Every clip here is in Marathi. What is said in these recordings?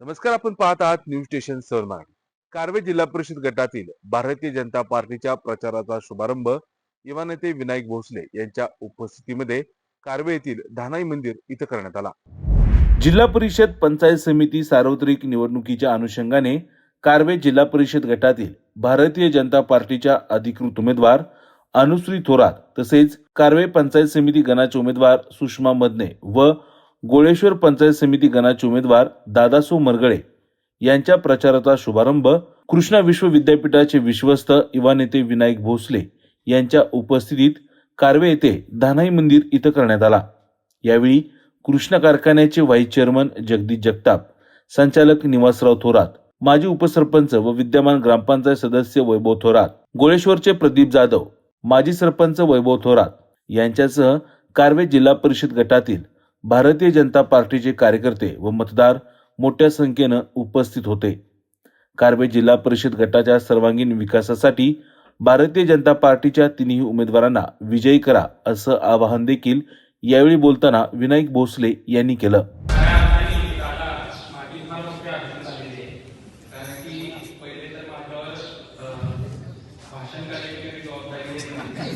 नमस्कार आपण पाहत आहात न्यूज स्टेशन सवरमार्ग कारवे जिल्हा परिषद गटातील भारतीय जनता पार्टीच्या प्रचाराचा शुभारंभ युवा नेते विनायक भोसले यांच्या उपस्थितीमध्ये कारवे येथील धानाई मंदिर इथं करण्यात आला. जिल्हा परिषद पंचायत समिती सार्वत्रिक निवडणुकीच्या अनुषंगाने कारवे जिल्हा परिषद गटातील भारतीय जनता पार्टीच्या अधिकृत उमेदवार अनुश्री थोरात तसेच कारवे पंचायत समिती गणाचे उमेदवार सुषमा मदने व गोळेश्वर पंचायत समिती गणाचे उमेदवार दादासो मरगळे यांच्या प्रचाराचा शुभारंभ कृष्णा विश्व विद्यापीठाचे विश्वस्त युवा नेते विनायक भोसले यांच्या उपस्थितीत कारवे येथे धानाई मंदिर इथं करण्यात आला. यावेळी कृष्णा कारखान्याचे व्हाईस चेअरमन जगदीश जगताप संचालक निवासराव थोरात माजी उपसरपंच व विद्यमान ग्रामपंचायत सदस्य वैभव थोरात गोळेश्वरचे प्रदीप जाधव माजी सरपंच वैभव थोरात यांच्यासह कारवे जिल्हा परिषद गटातील भारतीय जनता पार्टीचे कार्यकर्ते व मतदार मोठ्या संख्येनं उपस्थित होते. कारवे जिल्हा परिषद गटाच्या सर्वांगीण विकासासाठी भारतीय जनता पार्टीच्या तिन्ही उमेदवारांना विजयी करा असं आवाहन देखील यावेळी बोलताना विनायक भोसले यांनी केलं माझी फार मोठी अडचण झालेली आहे कारण की पहिले तर माझ्यावर अं, भाषण करायची काही जबाबदारी येत नाही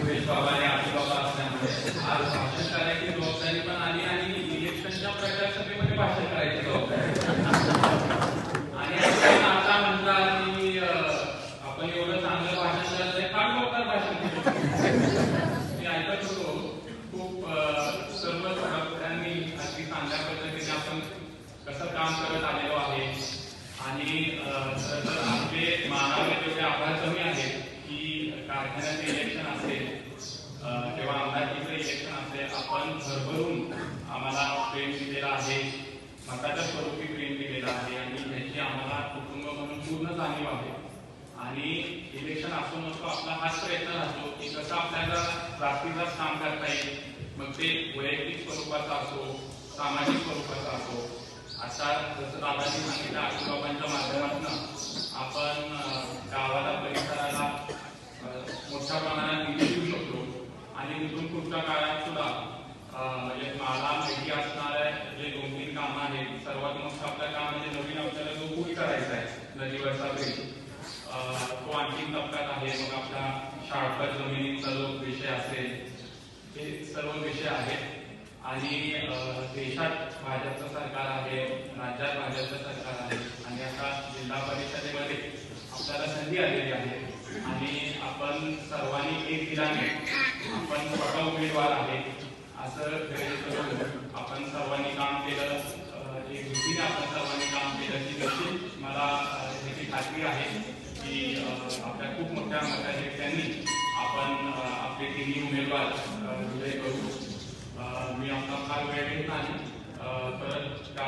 सुरेश बाबा आणि आजी बाबा असल्यामुळे आज भाषण करायची जबाबदारी पण आली आणि इलेक्शनच्या प्रचार सभेमध्ये भाषण करायची जबाबदारी आणि आता म्हणता की आपण एवढं चांगलं भाषण करत आहे फार लवकर भाषण मी ऐकत होतो खूप अ, सर्व सभासदांनी अगदी चांगल्या पद्धतीने आपण कसं काम करत आलेलो आहे आणि अ, आपले मानावे तेवढे आभार कमी आहेत. की कारखान्याचे इलेक्शन असेल तेव्हा किंवा आमदारकीचं इलेक्शन असते आपण भरभरून आम्हाला प्रेम दिलेला आहे. मताच्या स्वरूपी प्रेम दिलेला आहे आणि त्याची आम्हाला कुटुंब म्हणून पूर्ण जाणीव आहे. आणि इलेक्शन असो नसतो आपला हाच प्रयत्न राहतो की कसं आपल्याला रात्रीलाच काम करता येईल. मग ते वैयक्तिक स्वरूपाचा असो सामाजिक स्वरूपाचा असो असा जसं दादाजी सांगितलं आशीबाबांच्या माध्यमातून आपण गावात गावाला सर्वात मोठं आपलं काम म्हणजे नवीन आपल्याला जो पूल करायचा आहे नदीवरचा ब्रिज तो आणखी टप्प्यात आहे. मग आपला शाळकर जमिनीचा जो विषय असेल हे सर्व विषय आहेत. आणि देशात भाजपचं सरकार आहे राज्यात भाजपचं सरकार आहे. आणि आता जिल्हा परिषदेमध्ये आपल्याला संधी आलेली आहे. आणि आपण सर्वांनी एक दिलाने आपण स्वतः उमेदवार आहे असं आपण सर्वांनी काम केलं. एक भीतीने आपण सर्वांनी काम केलं की नक्कीच मला त्याची खात्री आहे की आपल्या खूप मोठ्या मताने त्यांनी आपण आपले तिन्ही उमेदवार विजय करू मी आपला फार वेळ घेत नाही. अं, त्या